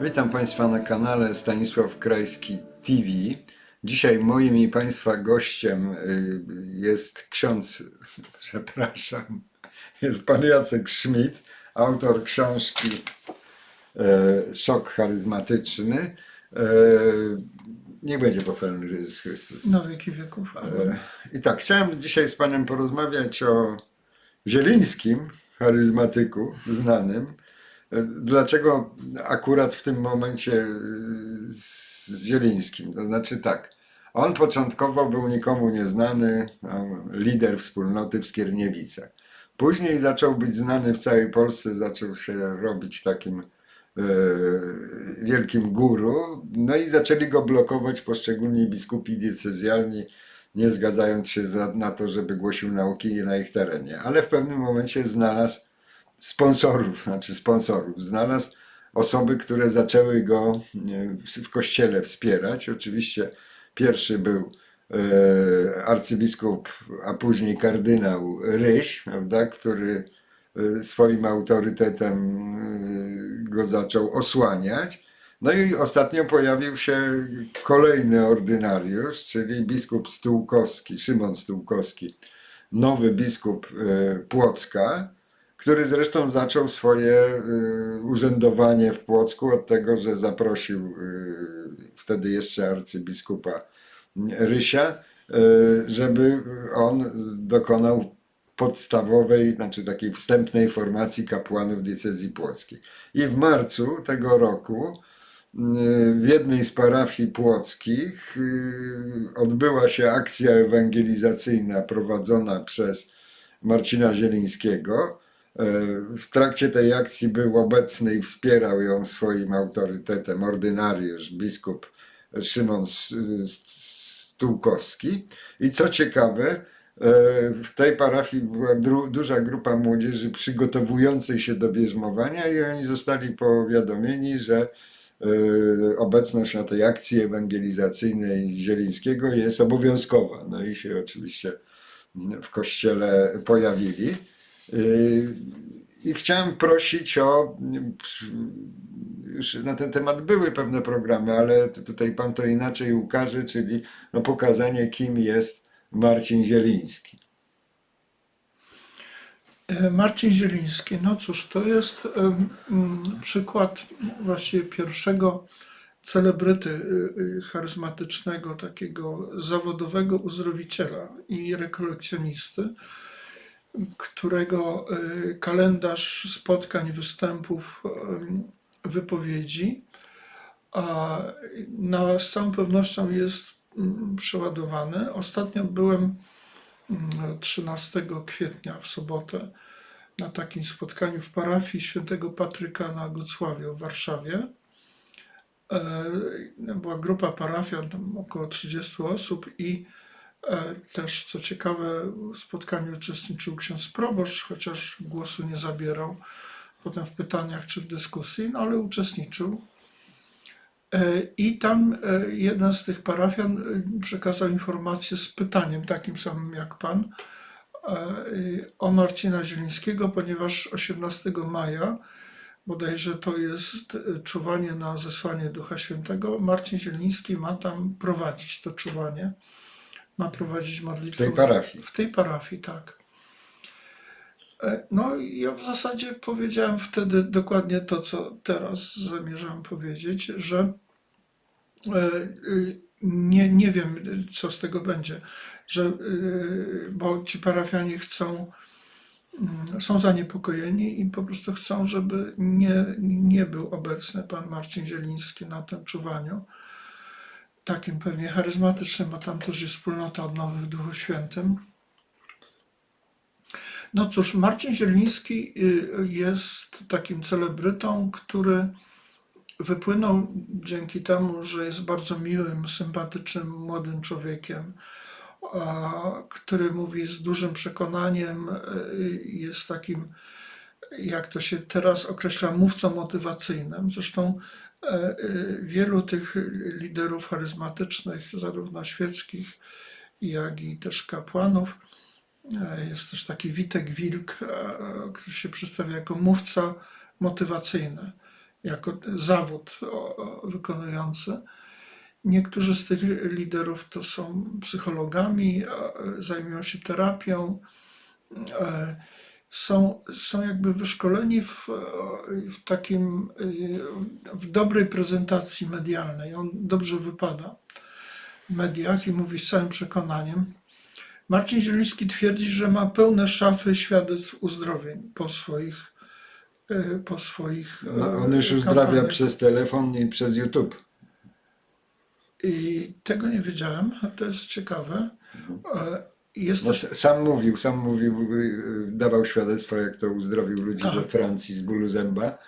Witam Państwa na kanale Stanisław Krajski TV. Dzisiaj moim i Państwa gościem y, jest ksiądz, przepraszam, jest pan Jacek Schmidt, autor książki e, Szok charyzmatyczny. E, Niech będzie pochwalony Jezus Chrystus. Na wieki wieków. Amen. E, I tak, chciałem dzisiaj z Panem porozmawiać o Zielińskim, charyzmatyku znanym. Dlaczego akurat w tym momencie z z Zielińskim? To znaczy tak, on początkowo był nikomu nieznany, no, lider wspólnoty w Skierniewicach. Później zaczął być znany w całej Polsce, zaczął się robić takim e, wielkim guru, no i zaczęli go blokować poszczególni biskupi diecezjalni, nie zgadzając się na to, żeby głosił nauki na ich terenie. Ale w pewnym momencie znalazł sponsorów, znaczy sponsorów, znalazł osoby, które zaczęły go e, w- kościele wspierać. Oczywiście pierwszy był arcybiskup, a później kardynał Ryś, prawda, który e, swoim autorytetem e, go zaczął osłaniać. No i ostatnio pojawił się kolejny ordynariusz, czyli biskup Stułkowski, Szymon Stułkowski, nowy biskup e, Płocka, który zresztą zaczął swoje urzędowanie w Płocku od tego, że zaprosił wtedy jeszcze arcybiskupa Rysia, y, żeby on dokonał podstawowej, znaczy takiej wstępnej formacji kapłanów diecezji płockiej. I w marcu tego roku y, w jednej z parafii płockich y, odbyła się akcja ewangelizacyjna prowadzona przez Marcina Zielińskiego. E, W trakcie tej akcji był obecny i wspierał ją swoim autorytetem ordynariusz, biskup Szymon Stułkowski. I co ciekawe, e, w tej parafii była duża grupa młodzieży przygotowującej się do bierzmowania i oni zostali powiadomieni, że e, obecność na tej akcji ewangelizacyjnej Zielińskiego jest obowiązkowa. No i się oczywiście w kościele pojawili. Yy, I chciałem prosić o, już na ten temat były pewne programy, ale tutaj pan to inaczej ukaże, czyli no pokazanie, kim jest Marcin Zieliński. E, Marcin Zieliński, no cóż, to jest przykład właściwie pierwszego celebryty y, y, charyzmatycznego, takiego zawodowego uzdrowiciela i rekolekcjonisty, którego y, kalendarz spotkań, występów, wypowiedzi a na, z całą pewnością jest mm, przeładowany. Ostatnio byłem mm, 13 kwietnia w sobotę na takim spotkaniu w parafii świętego Patryka na Gocławiu w Warszawie. E, Była grupa parafian, tam około 30 osób i e, też, co ciekawe, w spotkaniu uczestniczył ksiądz proboszcz, chociaż głosu nie zabierał potem w pytaniach czy w dyskusji, no ale uczestniczył. E, I tam e, jeden z tych parafian e, przekazał informację z pytaniem takim samym jak pan o Marcina Zielińskiego, ponieważ 18 maja, bodajże to jest czuwanie na zesłanie Ducha Świętego, Marcin Zieliński ma tam prowadzić to czuwanie, ma prowadzić modlitwę. W tej parafii. W tej parafii, tak. E, No i ja w zasadzie powiedziałem wtedy dokładnie to, co teraz zamierzam powiedzieć, że e, y, nie, nie wiem, co z tego będzie, że, y, bo ci parafianie chcą, mm, są zaniepokojeni i po prostu chcą, żeby nie, nie był obecny pan Marcin Zieliński na tym czuwaniu, takim pewnie charyzmatycznym, bo tam też jest wspólnota odnowy w Duchu Świętym. No cóż, Marcin Zieliński y, jest takim celebrytą, który wypłynął dzięki temu, że jest bardzo miłym, sympatycznym, młodym człowiekiem, który mówi z dużym przekonaniem, y, jest takim jak to się teraz określa, mówcą motywacyjnym. Zresztą e, wielu tych liderów charyzmatycznych, zarówno świeckich, jak i też kapłanów, jest też taki Witek Wilk, e, który się przedstawia jako mówca motywacyjny, jako zawód wykonujący. Niektórzy z tych liderów to są psychologami, e, zajmują się terapią, e, są, są jakby wyszkoleni w, e, w takim, e, w dobrej prezentacji medialnej. On dobrze wypada w mediach i mówi z całym przekonaniem. Marcin Zieliński twierdzi, że ma pełne szafy świadectw uzdrowień po swoich, e, po swoich No, e, on już uzdrawia kampaniach. przez telefon i przez YouTube. I tego nie wiedziałem, a to jest ciekawe. E, Jest No, też sam mówił, sam mówił, dawał świadectwo, jak to uzdrowił ludzi Tak. we Francji z bólu zęba,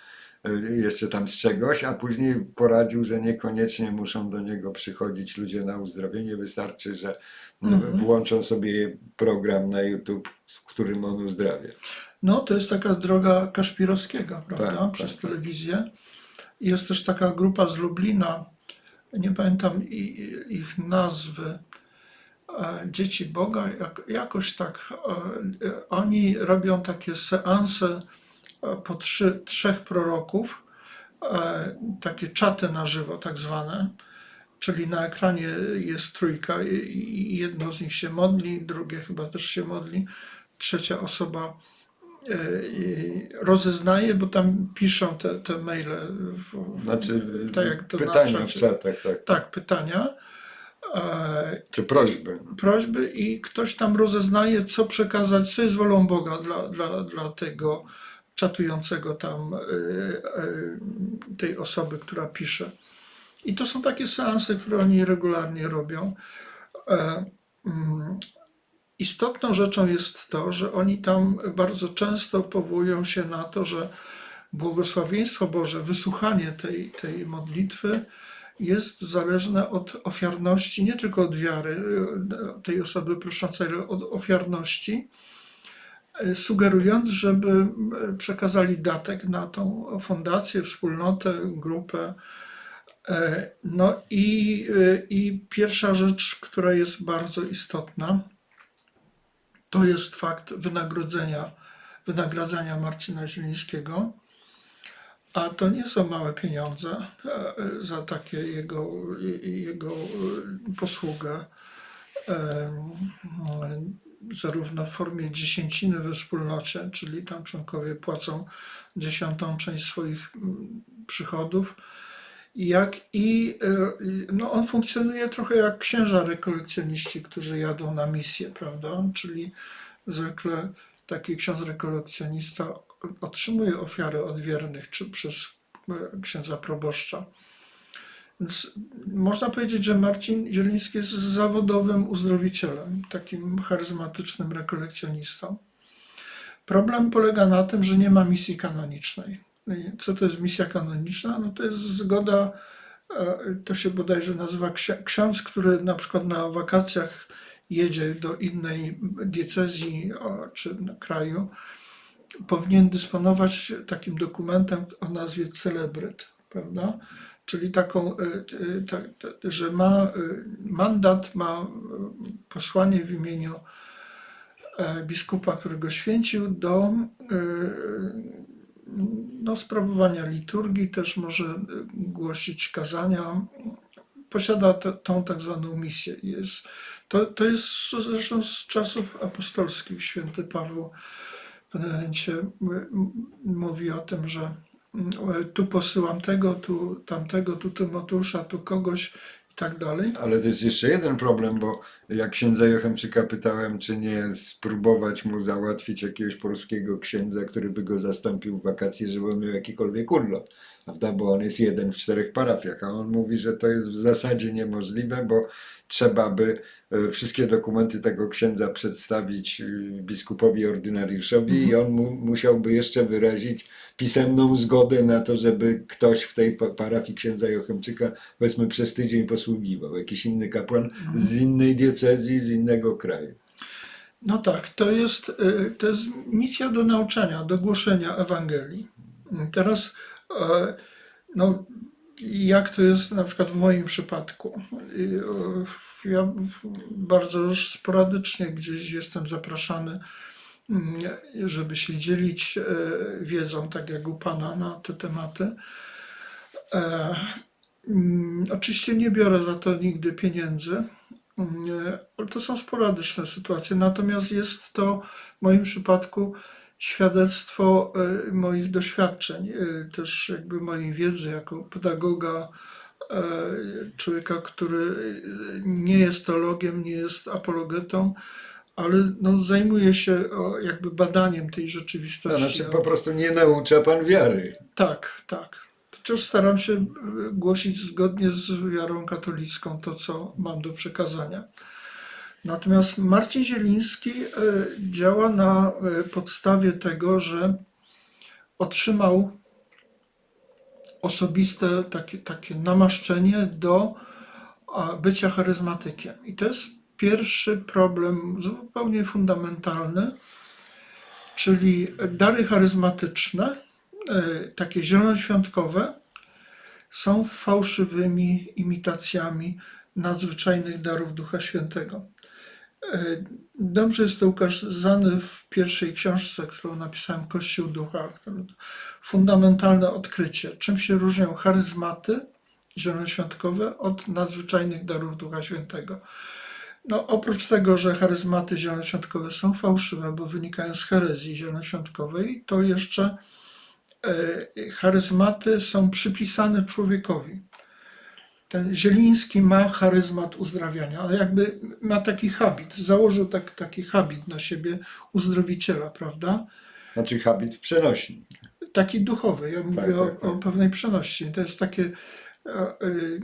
jeszcze tam z czegoś, a później poradził, że niekoniecznie muszą do niego przychodzić ludzie na uzdrowienie, wystarczy, że Mhm. włączą sobie program na YouTube, w którym on uzdrawia. No, to jest taka droga Kaszpirowskiego, prawda? Tak, Przez tak, tak. telewizję. Jest też taka grupa z Lublina, nie pamiętam ich nazwy, e, Dzieci Boga, jak, jakoś tak. e, Oni robią takie seanse po trzy, trzech proroków, e, takie czaty na żywo, tak zwane. Czyli na ekranie jest trójka i- jedno z nich się modli, drugie chyba też się modli, trzecia osoba e, rozeznaje, bo tam piszą te, te maile. W, w, Znaczy tak jak to na pytania w czacie. czatach, tak, Tak, pytania, e, czy prośby. prośby i ktoś tam rozeznaje, co przekazać, co jest wolą Boga dla, dla, dla tego czatującego tam e, e, tej osoby, która pisze. I to są takie seanse, które oni regularnie robią. E, mm, Istotną rzeczą jest to, że oni tam bardzo często powołują się na to, że błogosławieństwo Boże, wysłuchanie tej, tej modlitwy jest zależne od ofiarności, nie tylko od wiary tej osoby proszącej, ale od ofiarności, sugerując, żeby e, przekazali datek na tą fundację, wspólnotę, grupę. E, No i, e, i pierwsza rzecz, która jest bardzo istotna, to jest fakt wynagrodzenia, wynagradzania Marcina Zielińskiego. A to nie są małe pieniądze za takie jego, je- jego posługę. Zarówno w formie dziesięciny we wspólnocie, czyli tam członkowie płacą dziesiątą część swoich mm, przychodów, jak i e, no, on funkcjonuje trochę jak księża rekolekcjoniści, którzy jadą na misję, prawda? Czyli zwykle taki ksiądz rekolekcjonista otrzymuje ofiary od wiernych, czy przez e, księdza proboszcza. Więc można powiedzieć, że Marcin Zieliński jest zawodowym uzdrowicielem, takim charyzmatycznym rekolekcjonistą. Problem polega na tym, że nie ma misji kanonicznej. Co to jest misja kanoniczna? No to jest zgoda, e, to się bodajże nazywa ksi- ksiądz, który na przykład na wakacjach jedzie do innej diecezji czy kraju, powinien dysponować takim dokumentem o nazwie celebryt, prawda? Czyli taką, ta, ta, że ma y, mandat, ma posłanie w imieniu e, biskupa, który go święcił, do no, sprawowania liturgii, też może głosić kazania. Posiada te, tą tak zwaną misję. Jest, to, to jest zresztą z czasów apostolskich. Święty Paweł w pewnym momencie mówi o tym, że tu posyłam tego, tu tamtego, tu Tymoteusza, tu kogoś i tak dalej. Ale to jest jeszcze jeden problem, bo jak księdza Jochemczyka pytałem, czy nie spróbować mu załatwić jakiegoś polskiego księdza, który by go zastąpił w wakacje, żeby on miał jakikolwiek urlop. Prawda? Bo on jest jeden w czterech parafiach, a on mówi, że to jest w zasadzie niemożliwe, bo trzeba by e, wszystkie dokumenty tego księdza przedstawić y, biskupowi ordynariuszowi i on mu, musiałby jeszcze wyrazić pisemną zgodę na to, żeby ktoś w tej pa- parafii księdza Jochemczyka powiedzmy przez tydzień posługiwał, jakiś inny kapłan z innej diecezji, z innego kraju. No tak, to jest, y, to jest misja do nauczania, do głoszenia Ewangelii. Teraz, e, no, jak to jest na przykład w moim przypadku? E, Ja bardzo sporadycznie gdzieś jestem zapraszany, mm, żeby się dzielić e, wiedzą, tak jak u Pana, na te tematy. E, mm, Oczywiście nie biorę za to nigdy pieniędzy. Mm, To są sporadyczne sytuacje, natomiast jest to w moim przypadku świadectwo e, moich doświadczeń, e, też jakby mojej wiedzy jako pedagoga, e, człowieka, który nie jest teologiem, nie jest apologetą, ale no, zajmuje się jakby badaniem tej To rzeczywistości. znaczy po prostu nie naucza pan wiary. Tak, tak. Chociaż staram się głosić zgodnie z wiarą katolicką to, co mam do przekazania. Natomiast Marcin Zieliński e, działa na e, podstawie tego, że otrzymał osobiste takie, takie namaszczenie do bycia charyzmatykiem. I to jest pierwszy problem zupełnie fundamentalny, czyli dary charyzmatyczne, e, takie zielonoświątkowe, są fałszywymi imitacjami nadzwyczajnych darów Ducha Świętego. Dobrze jest to ukazane w pierwszej książce, którą napisałem Kościół Ducha. Fundamentalne odkrycie. Czym się różnią charyzmaty zielonoświątkowe od nadzwyczajnych darów Ducha Świętego? No, oprócz tego, że charyzmaty zielonoświątkowe są fałszywe, bo wynikają z herezji zielonoświątkowej, to jeszcze e, charyzmaty są przypisane człowiekowi. Ten Zieliński ma charyzmat uzdrawiania, ale jakby ma taki habit, założył tak, taki habit na siebie uzdrowiciela, prawda? Znaczy habit w przenośni. Taki duchowy, ja mówię Tak, o, tak, tak. o pewnej przenośni. To jest takie e, y,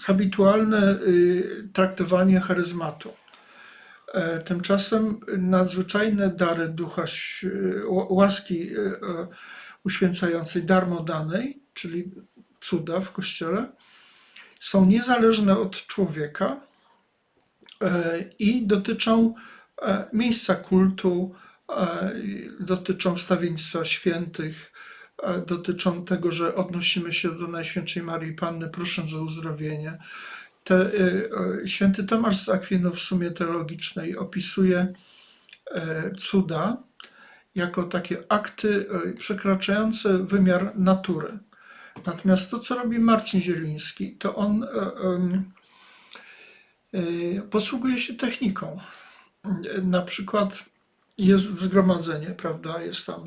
habitualne y, traktowanie charyzmatu. E, Tymczasem nadzwyczajne dary ducha, ł- łaski e, e, uświęcającej, darmo danej, czyli cuda w kościele, są niezależne od człowieka e, i dotyczą e, miejsca kultu, e, dotyczą wstawiennictwa świętych, dotyczą tego, że odnosimy się do Najświętszej Marii Panny, prosząc o uzdrowienie. Te, święty Tomasz z Akwinu w sumie teologicznej opisuje cuda jako takie akty przekraczające wymiar natury. Natomiast to, co robi Marcin Zieliński, to on e, e, posługuje się techniką. Na przykład jest zgromadzenie, prawda? Jest tam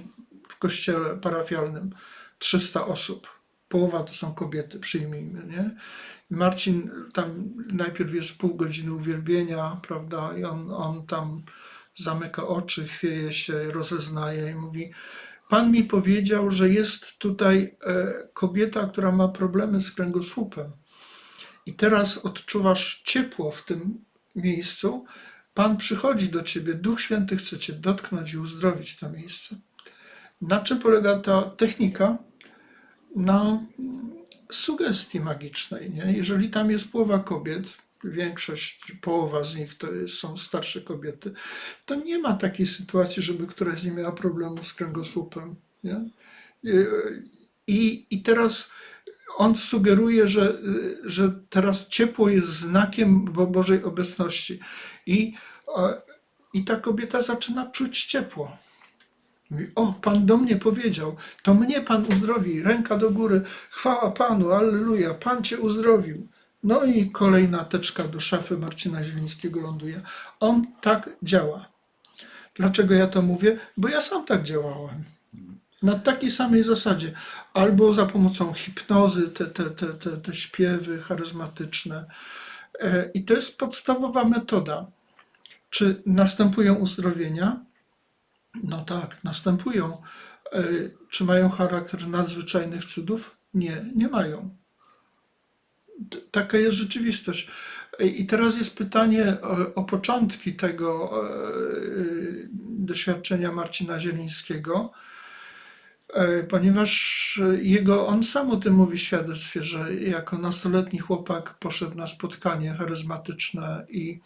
w kościele parafialnym 300 osób. Połowa to są kobiety, przyjmijmy, nie? Marcin tam najpierw jest pół godziny uwielbienia, prawda? I on, on tam zamyka oczy, chwieje się, rozeznaje i mówi: Pan mi powiedział, że jest tutaj e, kobieta, która ma problemy z kręgosłupem. I teraz odczuwasz ciepło w tym miejscu. Pan przychodzi do ciebie, Duch Święty chce cię dotknąć i uzdrowić to miejsce. Na czym polega ta technika? Na sugestii magicznej. Nie? Jeżeli tam jest połowa kobiet, większość, połowa z nich to są starsze kobiety, to nie ma takiej sytuacji, żeby któraś z nich miała problemu z kręgosłupem. Nie? I, I teraz on sugeruje, że, że teraz ciepło jest znakiem Bo- Bożej obecności. I, I ta kobieta zaczyna czuć ciepło. Mówi, o, Pan do mnie powiedział, to mnie Pan uzdrowi, ręka do góry, chwała Panu, alleluja, Pan Cię uzdrowił. No i kolejna teczka do szafy Marcina Zielińskiego ląduje. On tak działa. Dlaczego ja to mówię? Bo ja sam tak działałem. Na takiej samej zasadzie. Albo za pomocą hipnozy, te, te, te, te, te śpiewy charyzmatyczne. E, I to jest podstawowa metoda. Czy następują uzdrowienia? No tak, następują. E, Czy mają charakter nadzwyczajnych cudów? Nie, nie mają. Taka jest rzeczywistość. E, I teraz jest pytanie o, początki tego e, doświadczenia Marcina Zielińskiego, e, ponieważ jego, on sam o tym mówi w świadectwie, że jako nastoletni chłopak poszedł na spotkanie charyzmatyczne i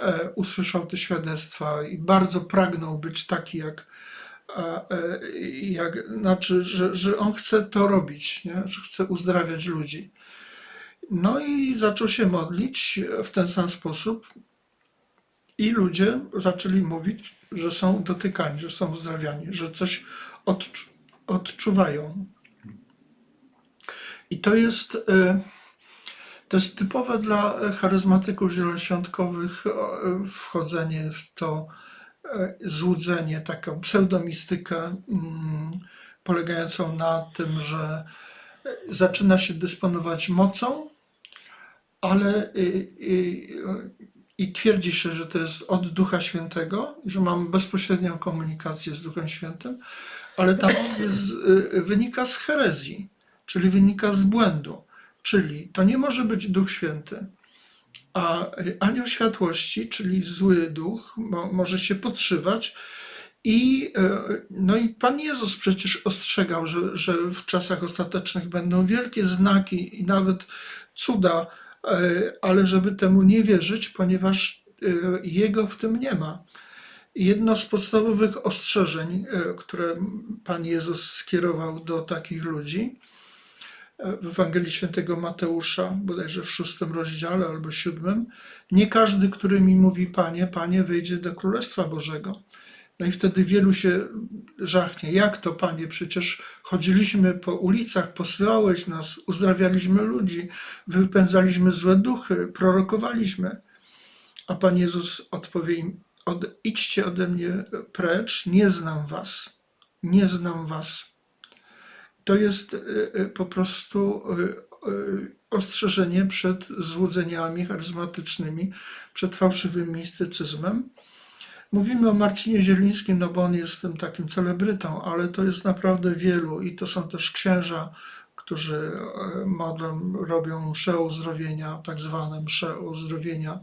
e, usłyszał te świadectwa i bardzo pragnął być taki jak, e, e, jak znaczy, że, że on chce to robić, nie? że chce uzdrawiać ludzi. No i zaczął się modlić w ten sam sposób i ludzie zaczęli mówić, że są dotykani, że są uzdrawiani, że coś odczu- odczuwają. I to jest, e, to jest typowe dla charyzmatyków zielonoświątkowych wchodzenie w to e, złudzenie, taką pseudomistykę mm, polegającą na tym, że zaczyna się dysponować mocą, ale i, i, i twierdzi się, że to jest od Ducha Świętego, że mam bezpośrednią komunikację z Duchem Świętym, ale ta moc jest, y, wynika z herezji, czyli wynika z błędu. Czyli to nie może być Duch Święty, a y, anioł światłości, czyli zły duch, mo, może się podszywać. I, y, no i Pan Jezus przecież ostrzegał, że, że w czasach ostatecznych będą wielkie znaki i nawet cuda, y, ale żeby temu nie wierzyć, ponieważ y, Jego w tym nie ma. Jedno z podstawowych ostrzeżeń, e, które Pan Jezus skierował do takich ludzi e, w Ewangelii Świętego Mateusza, bodajże w szóstym rozdziale albo siódmym, nie każdy, który mi mówi Panie, Panie, wejdzie do Królestwa Bożego. No i wtedy wielu się żachnie. Jak to, Panie? Przecież chodziliśmy po ulicach, posyłałeś nas, uzdrawialiśmy ludzi, wypędzaliśmy złe duchy, prorokowaliśmy. A Pan Jezus odpowie im, od, idźcie ode mnie precz, nie znam was, nie znam was. To jest y, y, po prostu y, ostrzeżenie przed złudzeniami charyzmatycznymi, przed fałszywym mistycyzmem. Mówimy o Marcinie Zielińskim, no bo on jest tym takim celebrytą, ale to jest naprawdę wielu i to są też księża, którzy e, modlą, robią msze uzdrowienia, tak zwane msze uzdrowienia.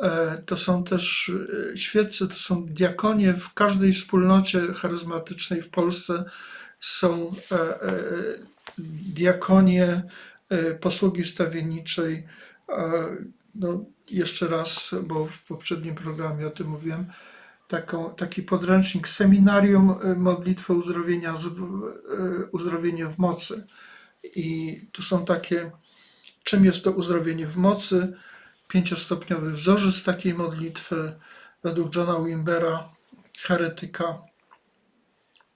E, To są też e, świeccy, to są diakonie w każdej wspólnocie charyzmatycznej w Polsce są diakonie posługi wstawienniczej. No, jeszcze raz, bo w poprzednim programie o tym mówiłem, taką, taki podręcznik Seminarium e, Modlitwy Uzdrowienia, e, Uzdrowienie w Mocy. I tu są takie, czym jest to uzdrowienie w mocy, pięciostopniowy wzorzec takiej modlitwy według Johna Wimbera, heretyka,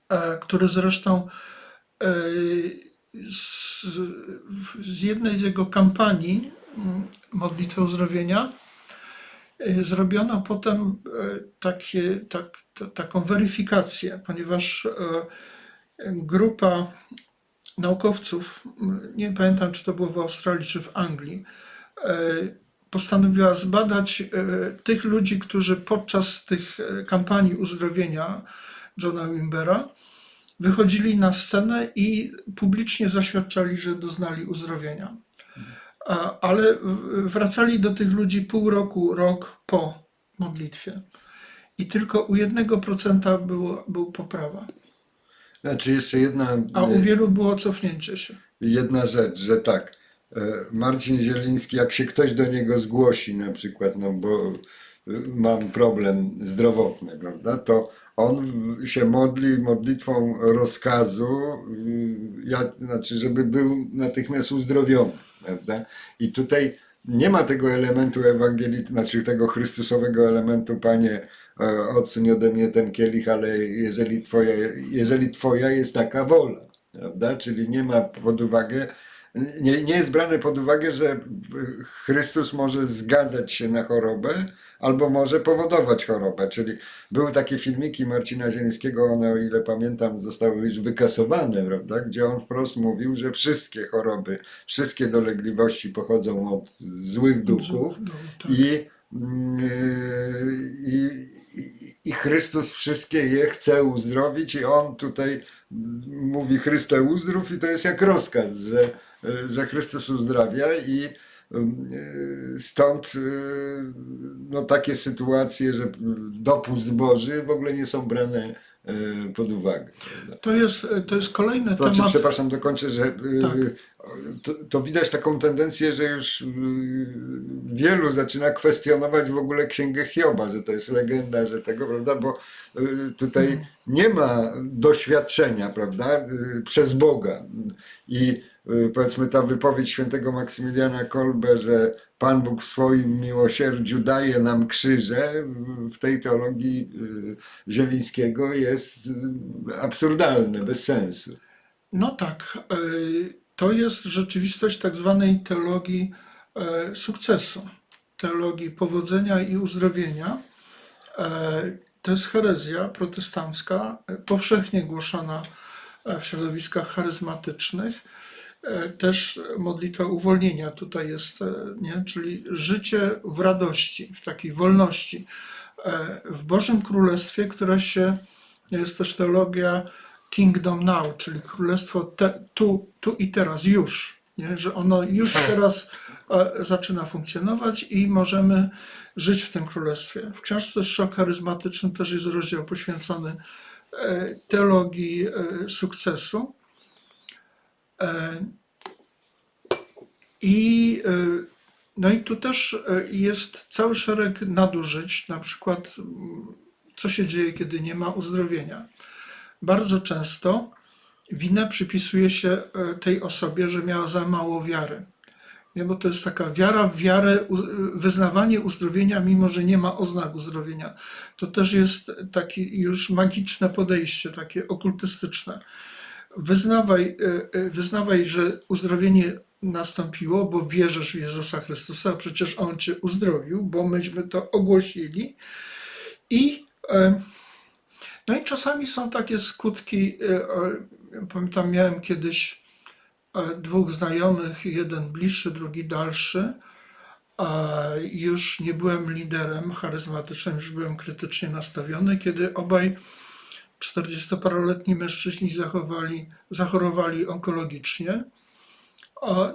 e, który zresztą e, z, z jednej z jego kampanii mm, modlitwy uzdrowienia e, zrobiono potem e, takie, tak, ta- taką weryfikację, ponieważ e, grupa naukowców, nie pamiętam czy to było w Australii czy w Anglii, postanowiła zbadać tych ludzi, którzy podczas tych kampanii uzdrowienia Johna Wimbera wychodzili na scenę i publicznie zaświadczali, że doznali uzdrowienia. Ale wracali do tych ludzi pół roku, rok po modlitwie. I tylko u jednego procenta było, był poprawa, Znaczy jeszcze jedna, a u wielu było cofnięcie się. jedna rzecz, że tak, e, Marcin Zieliński, jak się ktoś do niego zgłosi na przykład, no bo e, mam problem zdrowotny, prawda, to on się modli modlitwą rozkazu, y, ja, znaczy, żeby był natychmiast uzdrowiony, prawda? I tutaj nie ma tego elementu Ewangelii, znaczy tego Chrystusowego elementu, Panie, e, odsuń ode mnie ten kielich, ale jeżeli twoja, jeżeli twoja jest taka wola, prawda? Czyli nie ma pod uwagę, nie, nie jest brane pod uwagę, że Chrystus może zgadzać się na chorobę, albo może powodować chorobę. Czyli były takie filmiki Marcina Zielińskiego, one o ile pamiętam zostały już wykasowane, prawda? Gdzie on wprost mówił, że wszystkie choroby, wszystkie dolegliwości pochodzą od złych duchów No, tak. i, mm, i, i, i Chrystus wszystkie je chce uzdrowić i on tutaj mm, mówi Chryste uzdrów i to jest jak rozkaz, że, że Chrystus uzdrawia i mm, stąd y, no, takie sytuacje, że dopust Boży w ogóle nie są brane e, pod uwagę. prawda? To jest, to jest kolejny To znaczy, temat. przepraszam, dokończę, że Tak. to, to widać taką tendencję, że już wielu zaczyna kwestionować w ogóle Księgę Hioba, że to jest legenda, że tego, prawda, bo tutaj nie ma doświadczenia, prawda, przez Boga. I powiedzmy ta wypowiedź świętego Maksymiliana Kolbe, że Pan Bóg w swoim miłosierdziu daje nam krzyże, w tej teologii y, Zielińskiego jest y, absurdalne, bez sensu. No tak, y, to jest rzeczywistość tak zwanej teologii sukcesu, teologii powodzenia i uzdrowienia. To jest herezja protestancka, powszechnie głoszona w środowiskach charyzmatycznych. E, Też modlitwa uwolnienia tutaj jest, e, nie? czyli życie w radości, w takiej wolności, e, w Bożym Królestwie, które się, jest też teologia Kingdom Now, czyli królestwo te, tu, tu i teraz, już. Nie? Że ono już teraz e, zaczyna funkcjonować i możemy żyć w tym królestwie. W książce Szok Charyzmatyczny też jest rozdział poświęcony teologii sukcesu. E, I, e, no i tu też e, jest cały szereg nadużyć, na przykład mm, co się dzieje, kiedy nie ma uzdrowienia. Bardzo często winę przypisuje się tej osobie, że miała za mało wiary. Nie, bo to jest taka wiara w wiarę, wyznawanie uzdrowienia, mimo że nie ma oznak uzdrowienia. To też jest takie już magiczne podejście, takie okultystyczne. Wyznawaj, e, e, wyznawaj, że uzdrowienie nastąpiło, bo wierzysz w Jezusa Chrystusa, a przecież On cię uzdrowił, bo myśmy to ogłosili. I e, no i czasami są takie skutki. Pamiętam, miałem kiedyś dwóch znajomych, jeden bliższy, drugi dalszy. Już nie byłem liderem charyzmatycznym, już byłem krytycznie nastawiony, kiedy obaj 40-paroletni mężczyźni zachowali, zachorowali onkologicznie.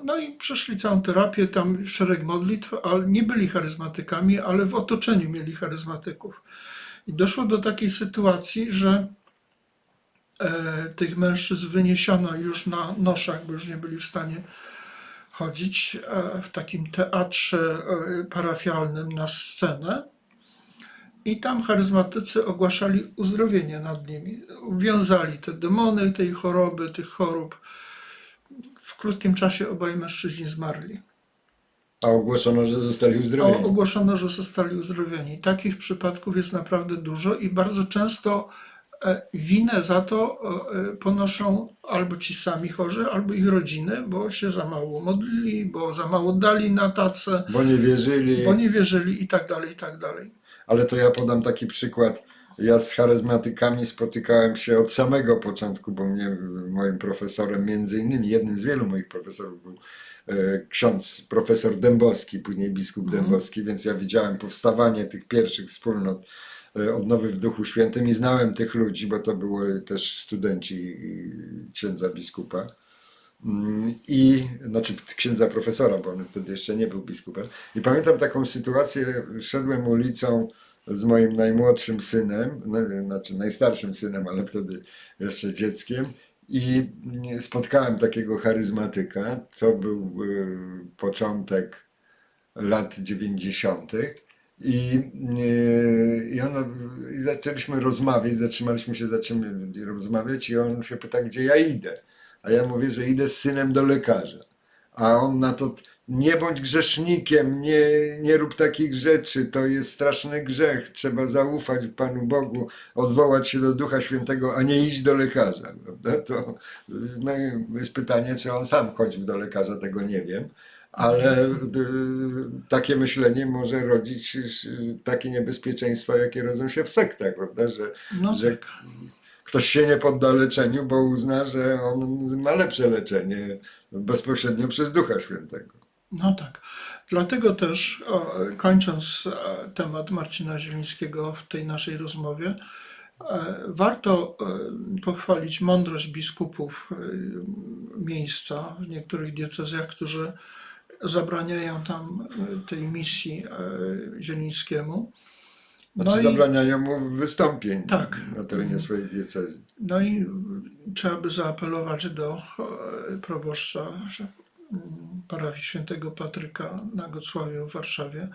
No i przeszli całą terapię, tam szereg modlitw, ale nie byli charyzmatykami, ale w otoczeniu mieli charyzmatyków. I doszło do takiej sytuacji, że e, tych mężczyzn wyniesiono już na noszach, bo już nie byli w stanie chodzić, e, w takim teatrze e, parafialnym na scenę. I tam charyzmatycy ogłaszali uzdrowienie nad nimi. Wiązali te demony tej choroby, tych chorób. W krótkim czasie obaj mężczyźni zmarli. A ogłoszono, że zostali O, uzdrowieni. ogłoszono, że zostali uzdrowieni. Takich przypadków jest naprawdę dużo i bardzo często e, winę za to e, ponoszą albo ci sami chorzy, albo ich rodziny, bo się za mało modlili, bo za mało dali na tacę, Bo nie wierzyli. bo nie wierzyli i tak dalej, i tak dalej. Ale to ja podam taki przykład. Ja z charyzmatykami spotykałem się od samego początku, bo mnie, moim profesorem, między innymi jednym z wielu moich profesorów był e, ksiądz profesor Dębowski, później biskup Dębowski, więc ja widziałem powstawanie tych pierwszych wspólnot e, odnowy w Duchu Świętym i znałem tych ludzi, bo to były też studenci księdza biskupa. I znaczy księdza profesora, bo on wtedy jeszcze nie był biskupem. I pamiętam taką sytuację, szedłem ulicą z moim najmłodszym synem, no, znaczy najstarszym synem, ale wtedy jeszcze dzieckiem. I spotkałem takiego charyzmatyka. To był y, początek lat 90. I, y, i, on, I zaczęliśmy rozmawiać, zatrzymaliśmy się, zaczęliśmy rozmawiać, i on się pyta, gdzie ja idę. A ja mówię, że idę z synem do lekarza. A on na to, nie bądź grzesznikiem, nie, nie rób takich rzeczy, to jest straszny grzech, trzeba zaufać Panu Bogu, odwołać się do Ducha Świętego, a nie iść do lekarza. Prawda? To, no jest pytanie, czy on sam chodził do lekarza, tego nie wiem. Ale y, takie myślenie może rodzić y, takie niebezpieczeństwa, jakie rodzą się w sektach, prawda? Że, No że tak. Ktoś się nie podda leczeniu, bo uzna, że on ma lepsze leczenie bezpośrednio przez Ducha Świętego. No tak. Dlatego też, kończąc e, temat Marcina Zielińskiego w tej naszej rozmowie, e, warto e, pochwalić mądrość biskupów miejsca w niektórych diecezjach, którzy zabraniają tam tej misji Zielińskiemu. Znaczy No zabraniają mu wystąpień Tak. na terenie swojej diecezji. No i trzeba by zaapelować do e, proboszcza że, mm, parafii świętego Patryka na Gocławiu w Warszawie,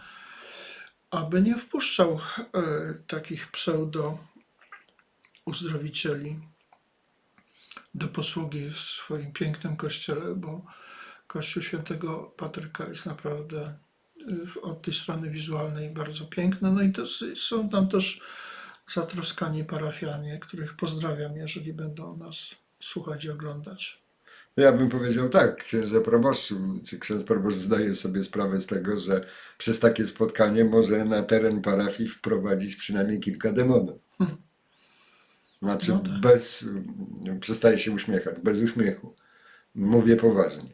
aby nie wpuszczał e, takich pseudo uzdrowicieli do posługi w swoim pięknym kościele, bo kościół świętego Patryka jest naprawdę od tej strony wizualnej bardzo piękny. No i to są tam też zatroskani parafianie, których pozdrawiam, jeżeli będą nas słuchać i oglądać. Ja bym powiedział tak, księże proboszcz, czy ksiądz proboszcz zdaje sobie sprawę z tego, że przez takie spotkanie może na teren parafii wprowadzić przynajmniej kilka demonów. Znaczy No tak. bez, przestaje się uśmiechać, bez uśmiechu. Mówię poważnie.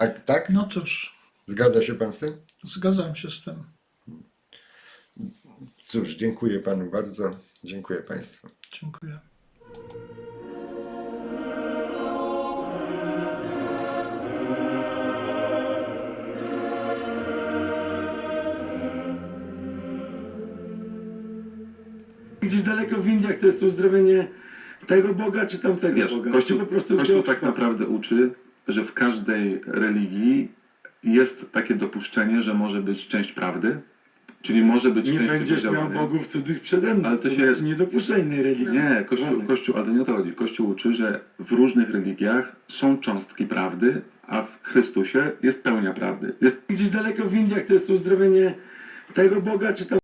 A tak? No cóż, Zgadza się pan z tym? zgadzam się z tym. Cóż, dziękuję panu bardzo. Dziękuję państwu. Dziękuję. Gdzieś daleko w Indiach to jest uzdrowienie tego Boga czy tamtego Wiesz, Boga. Kościół, po prostu Kościół tak naprawdę uczy, że w każdej religii jest takie dopuszczenie, że może być część prawdy, czyli może być Nie część będziesz miał działania. bogów cudzych przede mną. Ale to się- Nie dopuszczaj innej religii. Nie, Kościół. Kościół, ale to nie o to chodzi. Kościół uczy, że w różnych religiach są cząstki prawdy, a w Chrystusie jest pełnia prawdy. Jest Gdzieś daleko w Indiach to jest uzdrowienie tego Boga czy tam